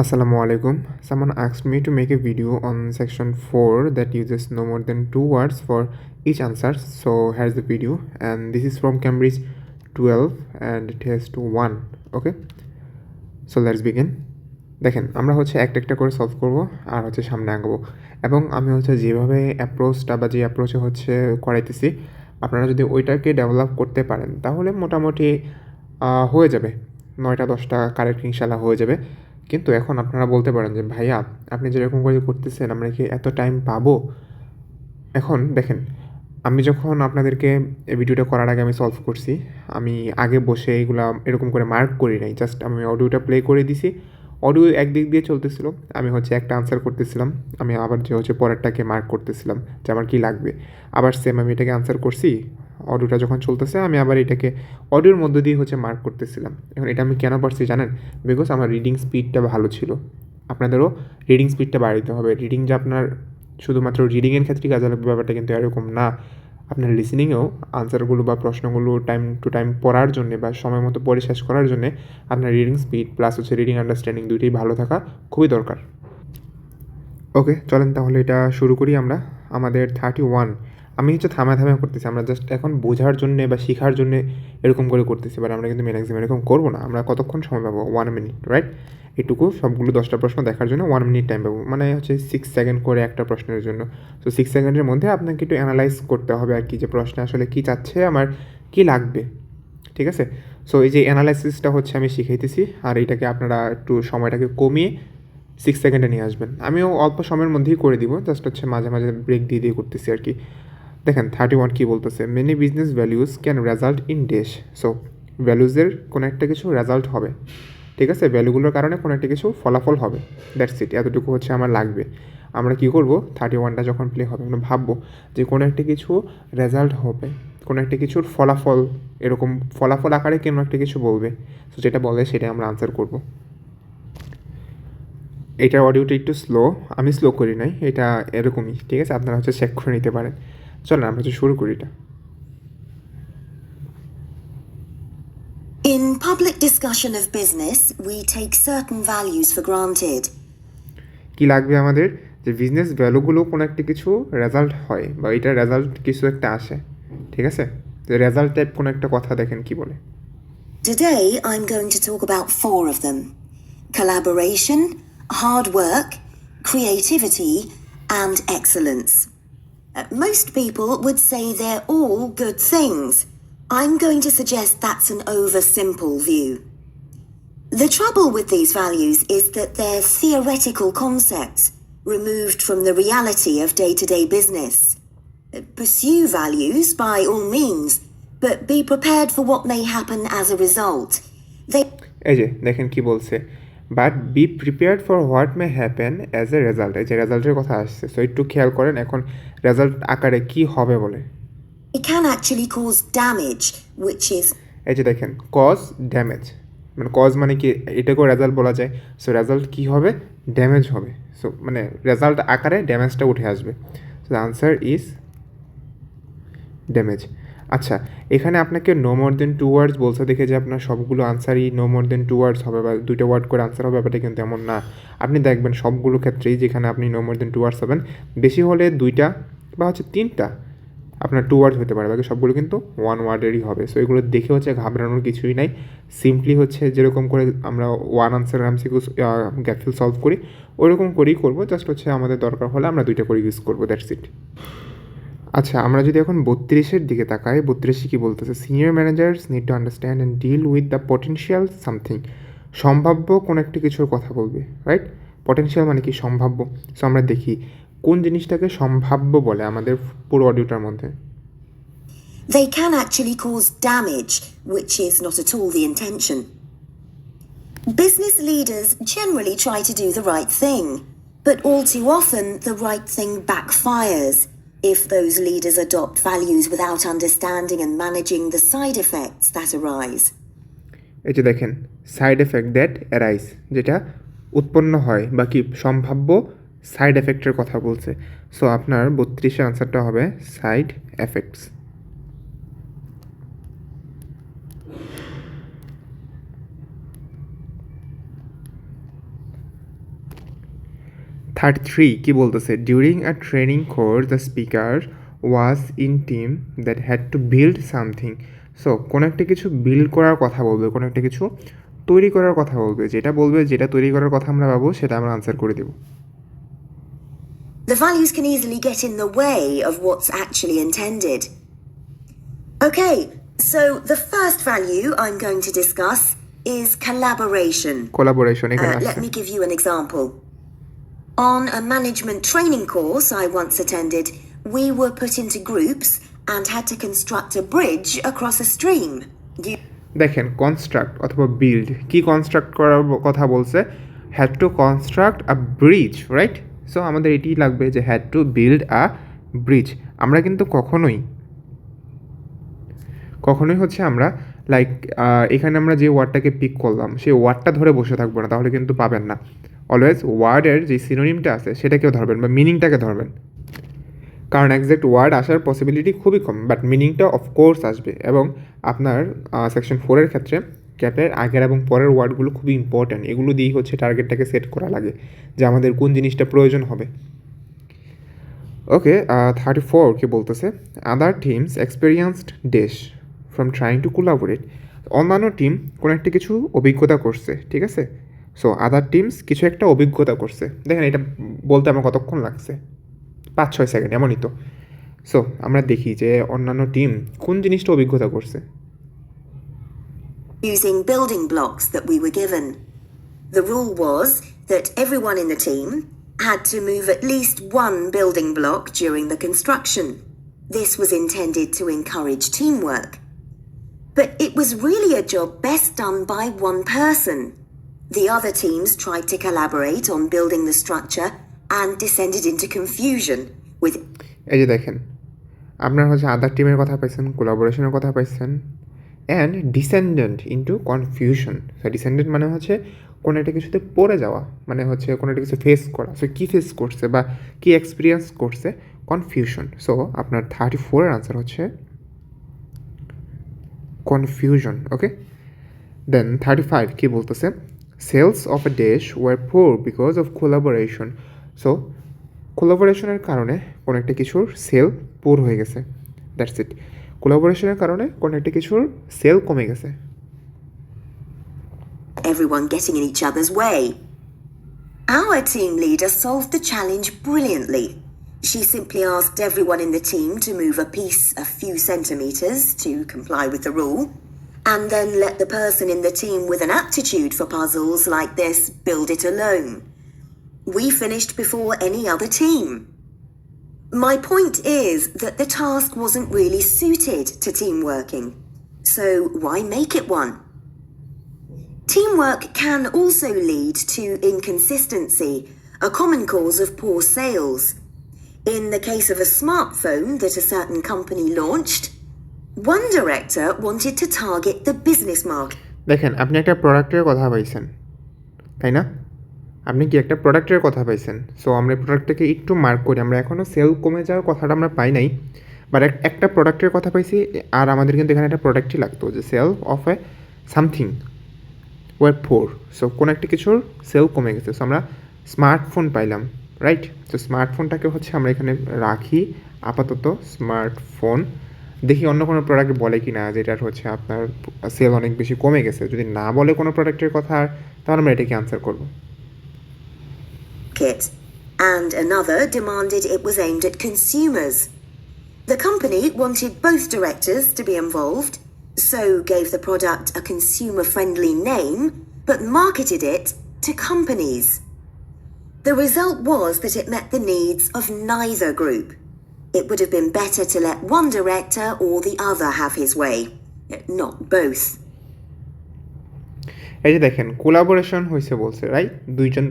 Assalamu alaikum. Someone asked me to make a video on section 4 that uses no more than two words for each answer. So here's the video and this is from Cambridge 12 and to 1. Okay. So let's begin. দেখেন আমরা হচ্ছে একটা একটা করে solve করব আর হচ্ছে সামনে আঁকবো এবং আমি হচ্ছে যেভাবে অ্যাপ্রোচটা বা যে অ্যাপ্রোচে হচ্ছে করাইতেছি আপনারা যদি ওইটাকে ডেভেলপ করতে পারেন তাহলে মোটামুটি হয়ে যাবে নয়টা দশটা কারেক্ট ইনশাল্লাহ হয়ে যাবে কিন্তু এখন আপনারা বলতে পারেন যে, ভাইয়া, আপনি যেরকম করে করতেছেন, আমরা কি এত টাইম পাবো? এখন দেখেন, আমি যখন আপনাদেরকে এই ভিডিওটা করার আগে আমি সলভ করছি, আমি আগে বসে এইগুলা এরকম করে মার্ক করি নাই জাস্ট আমি অডিওটা প্লে করে দিছি। অডিও একদিক দিয়ে চলতেছিল, আমি হচ্ছে একটা আনসার করতেছিলাম, আমি আবার যে হচ্ছে পরেরটাকে মার্ক করতেছিলাম যে, আমার কী লাগবে? আবার সেম আমি এটাকে আনসার করছি অডিওটা যখন চলতেছে, আমি আবার এটাকে অডিওর মধ্য দিয়ে হচ্ছে মার্ক করতেছিলাম। এখন এটা আমি কেন পারছি জানেন? বিকজ আমার রিডিং স্পিডটা ভালো ছিল। আপনাদেরও রিডিং স্পিডটা বাড়াইতে হবে। রিডিং যে আপনার শুধুমাত্র রিডিংয়ের ক্ষেত্রে কাজে লাগবে, ব্যাপারটা কিন্তু এরকম না। আপনার লিসেনিংয়েও আনসারগুলো বা প্রশ্নগুলো টাইম টু টাইম পড়ার জন্যে বা সময় মতো পড়ে শেষ করার জন্যে আপনার রিডিং স্পিড প্লাস হচ্ছে রিডিং আন্ডারস্ট্যান্ডিং দুইটাই ভালো থাকা খুবই দরকার। ওকে চলেন তাহলে এটা শুরু করি আমরা। আমাদের থার্টি ওয়ান আমি হচ্ছে থামা থামা করতেছি, আমরা জাস্ট এখন বোঝার জন্যে বা শেখার জন্যে এরকম করে করতেছি বাট আমরা কিন্তু এক্সাম এরকম করব না। আমরা কতক্ষণ সময় পাবো? ওয়ান মিনিট রাইট এটুকু সবগুলো দশটা প্রশ্ন দেখার জন্য ওয়ান মিনিট টাইম পাবো। মানে হচ্ছে সিক্স সেকেন্ড করে একটা প্রশ্নের জন্য। তো সিক্স সেকেন্ডের মধ্যে আপনাকে একটু অ্যানালাইজ করতে হবে আর কি, যে প্রশ্নে আসলে কী চাচ্ছে, আমার কী লাগবে, ঠিক আছে? সো এই যে অ্যানালাইসিসটা হচ্ছে আমি শিখাইতেছি, আর এইটাকে আপনারা একটু সময়টাকে কমিয়ে সিক্স সেকেন্ডে নিয়ে আসবেন। আমিও অল্প সময়ের মধ্যেই করে দিব জাস্ট হচ্ছে মাঝে মাঝে ব্রেক দিয়ে দিয়ে করতেছি আর কি। দেখেন থার্টি ওয়ান কী বলতেছে? Many business values can result in death so ভ্যালুজের কোনো একটা কিছু রেজাল্ট হবে। ঠিক আছে? ভ্যালুগুলোর কারণে কোনো একটা কিছু ফলাফল হবে। দ্যাটস ইট এতটুকু হচ্ছে আমার লাগবে। আমরা কী করব? থার্টি ওয়ানটা যখন প্লে হবে, আমরা ভাববো যে কোনো একটা কিছু রেজাল্ট হবে। কোনো একটা কিছুর ফলাফল, এরকম ফলাফল আকারে কোনো একটা কিছু বলবে? তো যেটা বলে সেটা আমরা আনসার করব। এটার অডিওটা একটু স্লো আমি স্লো করি নাই। এটা এরকমই। ঠিক আছে? আপনারা হচ্ছে চেক করে নিতে পারেন। চলেন আমরা হচ্ছে শুরু করি এটা In public discussion of business, we take certain values for granted. কি লাগবে আমাদের যে বিজনেস ভ্যালুগুলো কোনো একটা কিছু রেজাল্ট হয় বা এটার রেজাল্ট কিছু একটা আসে ঠিক আছে যে রেজাল্ট টাইপ কোনো একটা কথা দেখেন কি বলে Today, I'm going to talk about four of them collaboration, hard work, creativity, and excellence. Uh, Most people would say they're all good things. I'm going to suggest that's an oversimple view. The trouble with these values is that they're theoretical concepts removed from the reality of day to day business. Uh, Pursue values by all means, but be prepared for what may happen as a result. They এই যে দেখেন কি বলছে but be prepared for what may happen as a result এই যে রেজাল্টের কথা আসছে। সো একটু খেয়াল করেন এখন রেজাল্ট আকারে কি হবে বলে। It can actually cause damage, which is এই যে দেখেন কজ ড্যামেজ মানে কজ মানে কি? এটাকেও রেজাল্ট বলা যায়। সো রেজাল্ট কি হবে? ড্যামেজ হবে। সো মানে রেজাল্ট আকারে ড্যামেজটা উঠে আসবে। So the answer is damage আচ্ছা এখানে আপনাকে no more than two words বলছে দেখে যে আপনার সবগুলো আনসারই no more than two words হবে বা দুইটা ওয়ার্ড করে আনসার হবে, ব্যাপারটা কিন্তু এমন না। আপনি দেখবেন সবগুলো ক্ষেত্রেই যেখানে আপনি no more than two words হবেন বেশি হলে দুইটা বা হচ্ছে তিনটা আপনার টু ওয়ার্ড হতে পারে, বাকি সবগুলো কিন্তু ওয়ান ওয়ার্ডেরই হবে। সো এগুলো দেখে হচ্ছে ঘাবড়ানোর কিছুই নাই। সিম্পলি হচ্ছে যেরকম করে আমরা one answer MCQ gap fill solve করি, ওইরকম করেই করব। জাস্ট হচ্ছে আমাদের দরকার হলে আমরা দুইটা করে ইউজ করব দ্যাটস ইট আচ্ছা আমরা যদি এখন বত্রিশের দিকে তাকাই বত্রিশে কী বলতেছে? Senior managers need to understand and deal with the potential something সম্ভাব্য কোনো একটা কিছুর কথা বলবে রাইট পটেনশিয়াল মানে কি? সম্ভাব্য। সো আমরা দেখি কোন জিনিসটাকে সম্ভাব্য বলে আমাদের পুরো অডিওটার মধ্যে? They can actually cause damage, which is not at all the intention. Business leaders generally try to do the right thing, but all too often the right thing backfires. If those leaders adopt values without understanding and managing the side effects that arise. এই যে দেখেন side effect that arise যেটা উৎপন্ন হয় বা কি সম্ভাব্য side এফেক্টের কথা বলছে সো আপনার বত্রিশের আনসারটা হবে সাইড এফেক্টস থার্টি থ্রি কী বলতেছে during a training course the speaker was in team that had to build something so কোনো একটা কিছু বিল্ড করার কথা বলবে কোনো একটা কিছু তৈরি করার কথা বলবে যেটা বলবে যেটা তৈরি করার কথা আমরা পাবো সেটা আমরা আনসার করে দেবো The values can easily get in the way of what's actually intended. Okay, so the first value I'm going to discuss is collaboration. Collaboration. Uh, let me give you an example. On a management training course I once attended, we were put into groups and had to construct a bridge across a stream. You দেখেন construct অথবা build কি construct করার কথা বলছে? Had to construct a bridge right so আমাদের এটি লাগবে যে had to build a bridge আমরা কিন্তু কখনোই কখনোই হচ্ছে আমরা লাইক এখানে আমরা যে ওয়ার্ডটাকে পিক করলাম সেই ওয়ার্ডটা ধরে বসে থাকব না তাহলে কিন্তু পাবেন না। অলওয়েজ ওয়ার্ডের যে সিনোনিমটা আছে, সেটাকেও ধরবেন বা মিনিংটাকে ধরবেন। কারণ একজ্যাক্ট ওয়ার্ড আসার পসিবিলিটি খুবই কম বাট মিনিংটা অফকোর্স আসবে এবং আপনার সেকশন ফোরের ক্ষেত্রে ক্যাপের আগের এবং পরের ওয়ার্ডগুলো খুবই ইম্পর্ট্যান্ট এগুলো দিয়েই হচ্ছে টার্গেটটাকে সেট করা লাগে যে আমাদের কোন জিনিসটা প্রয়োজন হবে। ওকে থার্টি ফোর কি বলতেছে other teams experienced dash from trying to collaborate অন্যান্য টিম কোনো একটা কিছু অভিজ্ঞতা করছে, ঠিক আছে? সো আদার টিমস কিছু একটা অভিজ্ঞতা করছে দেখেন এটা বলতে আমার কতক্ষণ লাগছে পাঁচ ছয় সেকেন্ড এমনই তো সো আমরা দেখি যে অন্যান্য টিম কোন জিনিসটা অভিজ্ঞতা করছে using building blocks that we were given. The rule was that everyone in the team had to move at least one building block during the construction. This was intended to encourage teamwork. But it was really a job best done by one person. The other teams tried to collaborate on building the structure and descended into confusion with এই যে দেখেন, আপনার হচ্ছে আদার টিমের কথা পাইছেন কোলাবোরেশনের কথা পাইছেন and descendent into confusion descendent মানে হচ্ছে কোনো একটা কিছুতে পড়ে যাওয়া মানে হচ্ছে কোনো একটা কিছু ফেস করা। সো কী ফেস করছে বা কী এক্সপিরিয়েন্স করছে? কনফিউশন সো আপনার থার্টি ফোরের আনসার হচ্ছে confusion okay then thirty five কী বলতেছে? Sales of A dash war poor because of collaboration so কোলাবোরেশনের কারণে কোনো একটা কিছুর সেল পুর হয়ে গেছে দ্যাটস ইট কোলাবোরেশনের কারণে কোনো একটা কিছুর সেল কমে গেছে everyone getting in each other's way. Our team leader solved the challenge brilliantly. She simply asked everyone in the team to move a piece a few centimetres to comply with the rule, and then let the person in the team with an aptitude for puzzles like this build it alone. We finished before any other team. My point is that the task wasn't really suited to team working, so why make it one? Teamwork can also lead to inconsistency, a common cause of poor sales. In the case of a smartphone that a certain company launched, one director wanted to target the business market. দেখেন, আপনি একটা প্রোডাক্টের কথা পাইছেন, তাই না? আপনি কি একটা প্রোডাক্টের কথা পাইছেন? সো আমরা প্রোডাক্টটাকে একটু মার্ক করি। আমরা এখনও সেল কমে যাওয়ার কথাটা আমরা পাই নাই বাট একটা প্রোডাক্টের কথা পাইছি, আর আমাদের কিন্তু এখানে একটা প্রোডাক্টই লাগতো, যে sale of a something were four so কোনো একটা কিছুর সেল কমে গেছে। সো আমরা স্মার্টফোন পাইলাম রাইট তো স্মার্টফোনটাকে হচ্ছে আমরা এখানে রাখি, আপাতত স্মার্টফোন দেখি অন্য কোনো প্রোডাক্ট বলে কি না যেটার হচ্ছে আপনার সেল অনেক বেশি কমে গেছে যদি না বলে কোনো প্রোডাক্টের কথা তাহলে আমরা এটাকে আনসার করবো and another demanded it was aimed at consumers. The company wanted both directors to be involved, so gave the product a consumer friendly name but marketed it to companies. The result was that it met the needs of neither group. It would have been better to let one director or the other have his way, not both. এই যে দেখেন collaboration হয়েছে বলছে right দুইজন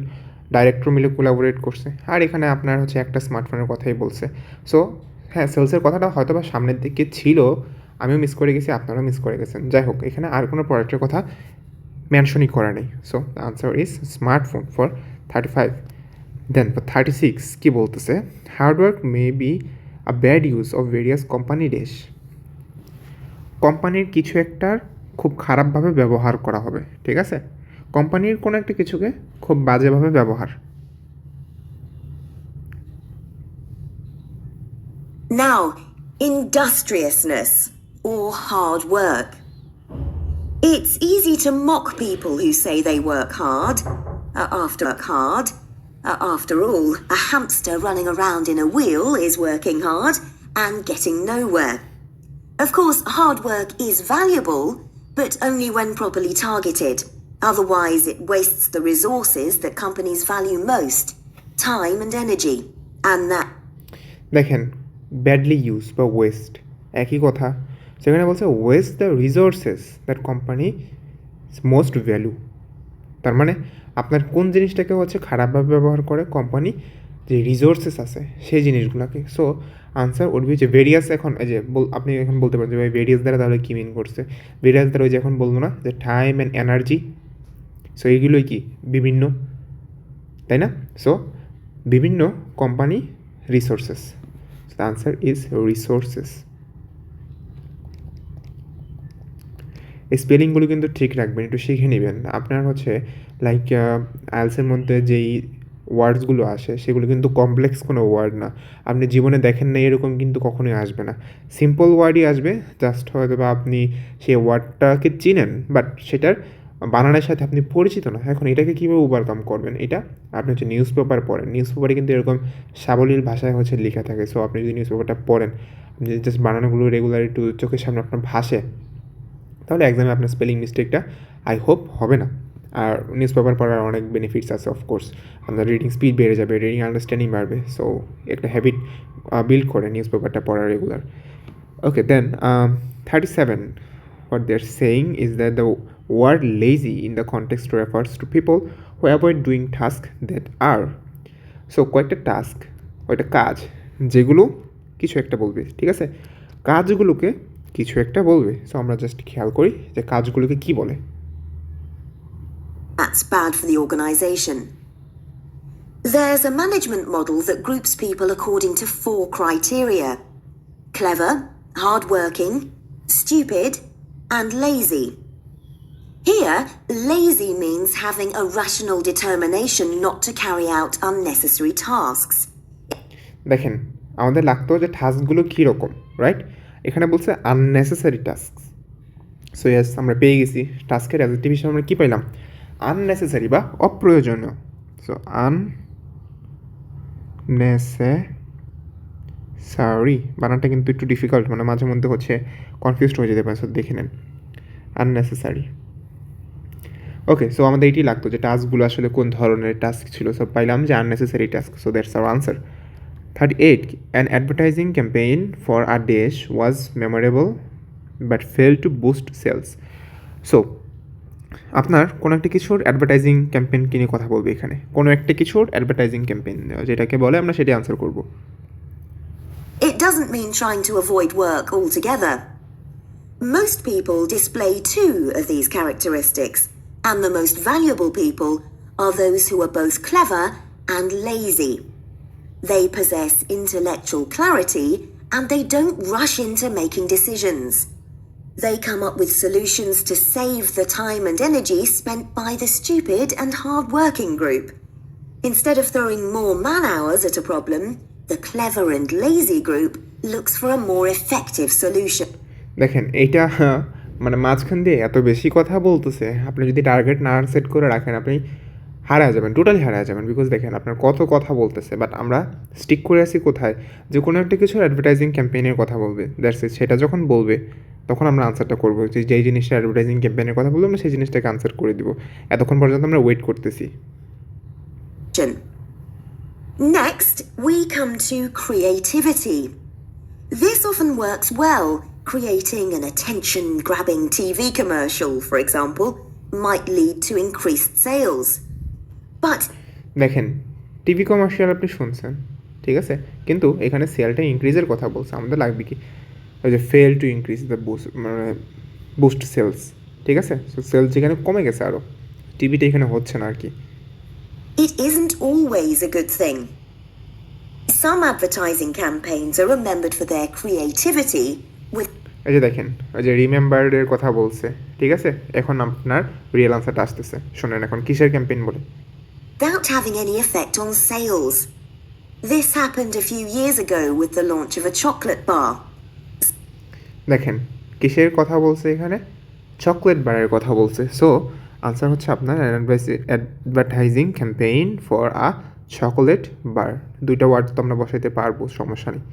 director মিলে collaborate করছে। আর এখানে আপনার হচ্ছে একটা স্মার্টফোনের কথাই বলছে। সো হ্যাঁ সেলসের কথাটা হয়তো বা সামনের দিকে ছিল। আমিও মিস করে গেছি আপনারাও মিস করে গেছেন। যাই হোক এখানে আর কোনো প্রোডাক্টের কথা মেনশনই করা নেই। So answer is smartphone for thirty five then for thirty six কী বলতেছে? Hard work may be a bad use of various company dash কোম্পানির কিছু একটার খুব খারাপভাবে ব্যবহার করা হবে ঠিক আছে কোম্পানির কোনো একটা কিছুকে খুব বাজেভাবে ব্যবহার Now, industriousness or hard work. It's easy to mock people who say they work hard, after work hard, Uh, after all, a hamster running around in a wheel is working hard and getting nowhere. Of course, hard work is valuable, but only when properly targeted. Otherwise, it wastes the resources that companies value most time and energy. And that দেখেন badly use বা waste একই কথা সেখানে বলছে waste the resources that company most value তার মানে আপনার কোন জিনিসটাকে হচ্ছে খারাপভাবে ব্যবহার করে কোম্পানি যে রিসোর্সেস আছে, সেই জিনিসগুলোকে। সো আনসার উড বি যে ভেরিয়াস এখন, এই যে আপনি এখন বলতে পারেন যে ভাই ভেরিয়াস দ্বারা তাহলে কী মিন করছে? ভেরিয়াস দ্বারা ওই যে এখন বলব না, যে টাইম অ্যান্ড এনার্জি সো এইগুলোই কি? বিভিন্ন, তাই না? সো বিভিন্ন company resources answer is resources স্পেলিংগুলো কিন্তু ঠিক রাখবেন, একটু শিখে নেবেন। আপনার হচ্ছে লাইক আইলসের মধ্যে যেই ওয়ার্ডসগুলো আসে, সেগুলো কিন্তু কমপ্লেক্স কোনো ওয়ার্ড না। আপনি জীবনে দেখেন না এরকম কিন্তু কখনোই আসবে না। সিম্পল ওয়ার্ডই আসবে জাস্ট হয়তো বা আপনি সেই ওয়ার্ডটাকে চিনেন বাট সেটার বানানের সাথে আপনি পরিচিত না। এখন এটাকে কীভাবে ওভারকাম করবেন? এটা আপনি হচ্ছে নিউজ পেপার পড়েন। নিউজ পেপারে কিন্তু এরকম সাবলীল ভাষায় হচ্ছে লেখা থাকে। সো আপনি যদি নিউজ পেপারটা পড়েন, আপনি জাস্ট বানানোগুলো রেগুলার একটু চোখের সামনে আপনার ভাসে তাহলে এক্সামে আপনার স্পেলিং মিস্টেকটা আই হোপ হবে না। আর নিউজ পেপার পড়ার অনেক বেনিফিটস আছে অফকোর্স আপনার রিডিং স্পিড বেড়ে যাবে রিডিং আন্ডারস্ট্যান্ডিং বাড়বে। সো একটা হ্যাবিট বিল্ড করে নিউজ পেপারটা পড়া regular okay then thirty seven what they're saying is that the word lazy in the context refers to people who avoid doing tasks that are so কয়েকটা task কয়েকটা কাজ, যেগুলো কিছু একটা বলবে, ঠিক আছে? কাজগুলোকে কিছু একটা বলবে সো আমরা জাস্ট খেয়াল করি যে কাজগুলোকে কি বলে that's bad for the organisation. There's a management model that groups people according to four criteria clever, hardworking, stupid, and lazy. Here, lazy means having a rational determination not to carry out unnecessary tasks. দেখেন আমাদের লাগতো যে টাস্কগুলো কীরকম right এখানে বলছে unnecessary task so ইয়াস আমরা পেয়ে গেছি। টাস্কের অ্যাজেক্টিভ হিসেবে আমরা কী পাইলাম? আননেসেসারি বা অপ্রয়োজনীয়। সো আন নেসেসারি বানানটা কিন্তু একটু ডিফিকাল্ট মানে মাঝে মধ্যে হচ্ছে কনফিউজড হয়ে যেতে পারে। সো দেখে নেন। আননেসেসারি ওকে সো আমাদের এটি লাগতো যে টাস্কগুলো আসলে কোন ধরনের টাস্ক ছিল। সব পাইলাম যে unnecessary task so that's our answer thirty eight an advertising campaign for R dash was memorable but fail to boost sales so আপনার কোনো একটা কিছুর অ্যাডভার্টাইজিং ক্যাম্পেইন কিনে কথা বলবে এখানে কোনো একটা কিছুর অ্যাডভার্টাইজিং ক্যাম্পেইন যেটাকে বলে আমরা সেটাই আনসার করব It doesn't mean trying to avoid work altogether. Most people display two of these characteristics, and the most valuable people are those who are both clever and lazy. They possess intellectual clarity and they don't rush into making decisions. They come up with solutions to save the time and energy spent by the stupid and hard-working group. Instead of throwing more man hours at a problem, the clever and lazy group looks for a more effective solution. দেখেন এইটা মানে মাঝখান দিয়ে এত বেশি কথা বলতেছে আপনি যদি টার্গেট না সেট করে রাখেন আপনি হারা যাবেন টোটালি হারা যাবেন বিকজ দেখেন আপনার কত কথা বলতেছে বাট আমরা স্টিক করে আছি কোথায় যে কোনো একটা কিছু অ্যাডভার্টাইজিং ক্যাম্পেইনের কথা বলবে দ্যাটস ইট সেটা যখন বলবে তখন আমরা আনসারটা করব যে যেই জিনিসটা অ্যাডভার্টাইজিং ক্যাম্পেইনের কথা বলব আমরা সেই জিনিসটাকে আনসার করে দিব এতক্ষণ পর্যন্ত আমরা ওয়েট করতেছি Next, we come to creativity. This often works well. Creating an attention grabbing TV commercial, for example, might lead to increased sales. But দেখেন টিভি কমার্শিয়াল আপনি শুনছেন ঠিক আছে? কিন্তু এখানে সেলটা ইনক্রিজের কথা বলছে আমাদের লাগবে কি? ওই যে fail to increase the boost মানে বুস্ট সেলস ঠিক আছে? সো সেলস যেখানে কমে গেছে আরও টিভিটা এখানে হচ্ছে না আর কি। It isn't always a good thing. Some advertising campaigns are remembered for their creativity with এই যে দেখেন ওই যে রিমেম্বারের কথা বলছে ঠিক আছে? এখন আপনার রিয়েল আনসারটা আসতেছে। শোনেন এখন কিসের ক্যাম্পেইন বলে? Without having any effect on sales. This happened a few years ago with the launch of a chocolate bar. দেখেন, কিসের কথা বলছে এখানে? চকলেট বারের কথা বলছে। সো আনসার হচ্ছে আপনার advertising campaign for a chocolate bar দুইটা ওয়ার্ড তো আমরা বসাইতে পারব, সমস্যা নেই।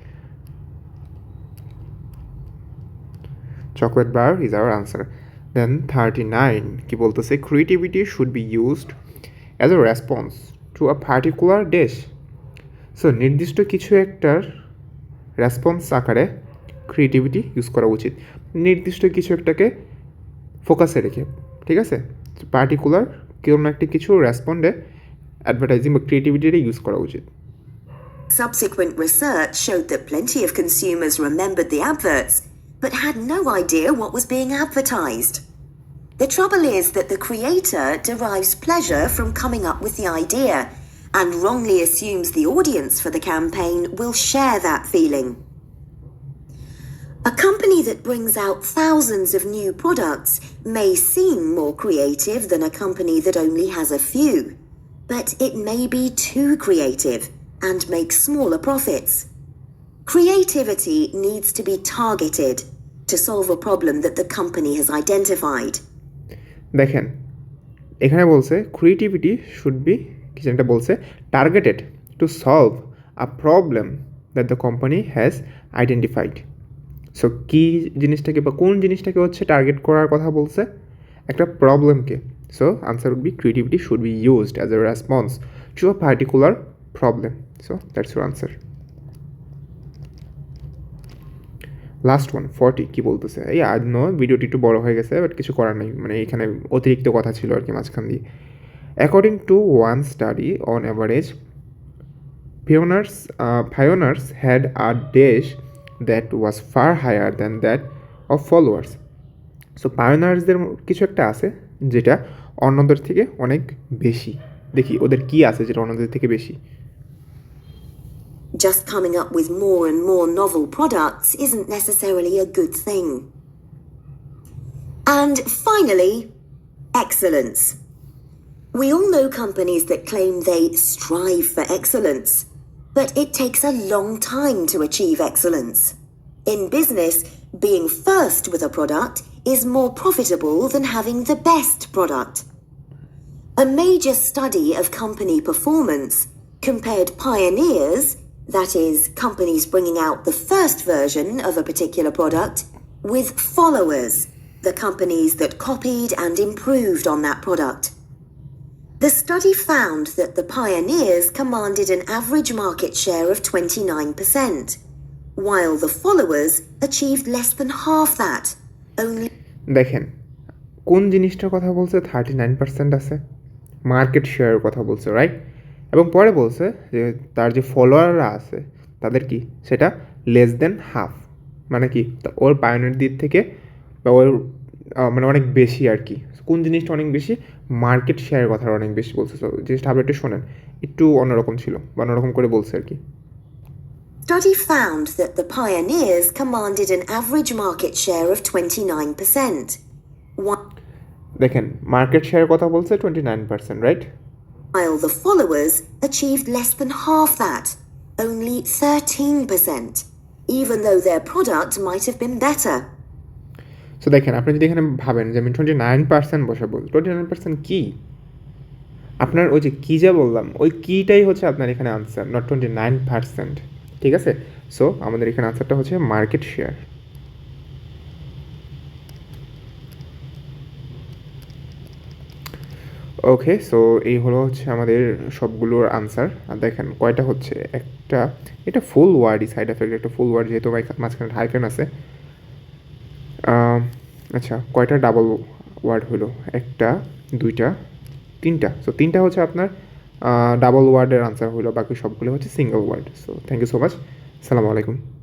Chocolate bar is our answer then thirty nine কি বলতেছে? Creativity should be used as a response to a particular dash so নির্দিষ্ট কিছু একটার রেসপন্স আকারে ক্রিয়েটিভিটি ইউজ করা উচিত। নির্দিষ্ট কিছু একটাকে ফোকাসে রেখে ঠিক আছে? পার্টিকুলার কোনো একটা কিছু রেসপন্ডে অ্যাডভার্টাইজিং বা ক্রিয়েটিভিটিটা ইউজ করা উচিত। Subsequent research showed that plenty of consumers remembered the adverts, but had no idea what was being advertised. The trouble is that the creator derives pleasure from coming up with the idea and wrongly assumes the audience for the campaign will share that feeling. A company that brings out thousands of new products may seem more creative than a company that only has a few, but it may be too creative and make smaller profits. Creativity needs to be targeted to solve a problem that the company has identified. দেখেন, এখানে বলছে creativity should B কি যেটা বলছে targeted to solve a problem that the company has identified so কী জিনিসটাকে বা কোন জিনিসটাকে হচ্ছে টার্গেট করার কথা বলছে? একটা প্রবলেমকে so answer would be creativity should be used as a response to a particular problem so that's your answer last one forty কী বলতেছে? এই আজ নো ভিডিওটি একটু বড় হয়ে গেছে বাট কিছু করার নেই। মানে এখানে অতিরিক্ত কথা ছিল আর কি মাঝখান দিয়ে। According to one study on average pioneers uh, pioneers had a that was far higher higher that of followers so পায়োনার্সদের কিছু একটা আছে যেটা অন্যদের থেকে অনেক বেশি। দেখি ওদের কি আছে যেটা অন্যদের থেকে বেশি? Just coming up with more and more novel products isn't necessarily a good thing. And finally, excellence. We all know companies that claim they strive for excellence, but it takes a long time to achieve excellence. In business, being first with a product is more profitable than having the best product. A major study of company performance compared pioneers, that is, companies bringing out the first version of a particular product, with followers, the companies that copied and improved on that product. The study found that the pioneers commanded an average market share of 29%, while the followers achieved less than half that, only দেখেন কোন জিনিসটার কথা বলছে thirty nine percent আছে market শেয়ারের কথা বলছে right এবং পরে বলছে যে তার যে ফলোয়াররা আছে তাদের কি? সেটা লেস দেন হাফ মানে কি? তা ওর পায়নের দিক থেকে বা ওর মানে অনেক বেশি আর কি। কোন জিনিসটা অনেক বেশি? মার্কেট শেয়ারের কথা অনেক বেশি বলছে। তো জিনিসটা আপনি একটু শোনেন। একটু অন্যরকম ছিল বা অন্যরকম করে বলছে আর কি। Study found that the pioneers commanded an average market share of 29%, whi- দেখেন মার্কেট শেয়ারের কথা বলছে twenty nine percent right while the followers achieved less than half that, only 13%, even though their product might have been better. So দেখেন আপনি যদি এখানে ভাবেন যে আমি টোয়েন্টি নাইন পার্সেন্ট বসাবো টোয়েন্টি নাইন পার্সেন্ট কী? আপনার ওই যে কী যা বললাম ওই কীটাই হচ্ছে আপনার এখানে answer not twenty nine percent ঠিক আছে? সো আমাদের এখানে আনসারটা হচ্ছে মার্কেট শেয়ার ওকে সো এই হলো হচ্ছে আমাদের সবগুলোর আনসার আর দেখেন কয়টা হচ্ছে? একটা, এটা ফুল ওয়ার্ডই সাইড এফেক্ট একটা ফুল ওয়ার্ড যেহেতু মাঝখানে- হাইফেন আছে। আচ্ছা কয়টা ডাবল ওয়ার্ড হলো? একটা, দুইটা, তিনটা। সো তিনটা হচ্ছে আপনার ডাবল ওয়ার্ডের আনসার হলো। বাকি সবগুলো হচ্ছে single word so thank you so much সালামু আলাইকুম।